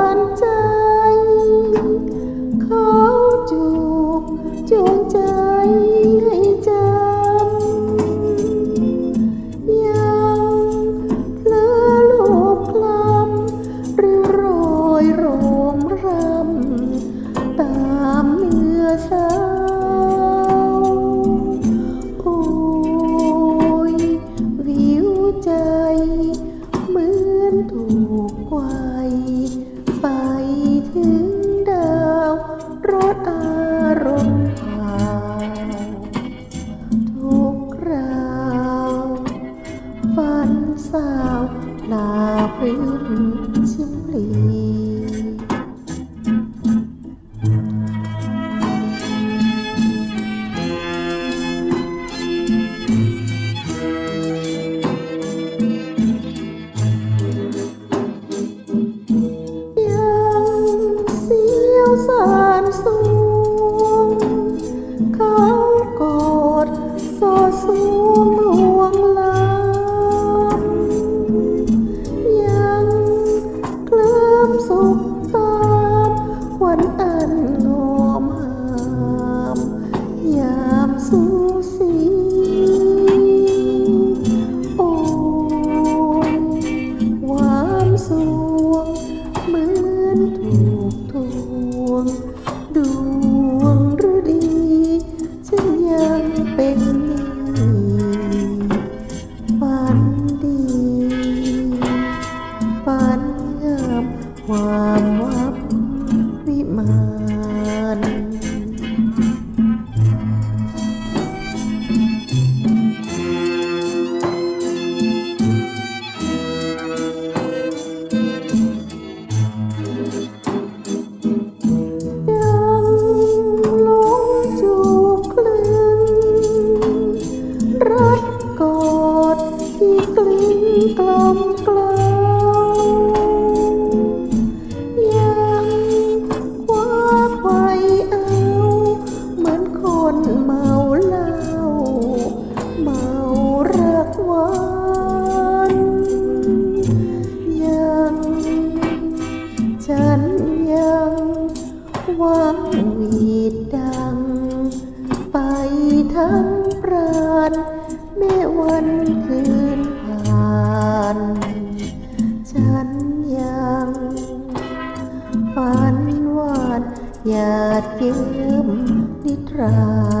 านใจ เขาจูบจูงใจให้จำยังเลือลูกคลำหรือโรยโรมรำตามเนื้อสา sao là khuyên สีโอ้ยความสวงเหมือน ว่าวีดดัง ไปทั้งปราณแม่วันคืนผ่าน ฉันยังฝันวาดหยาดเยิ้มนิทรา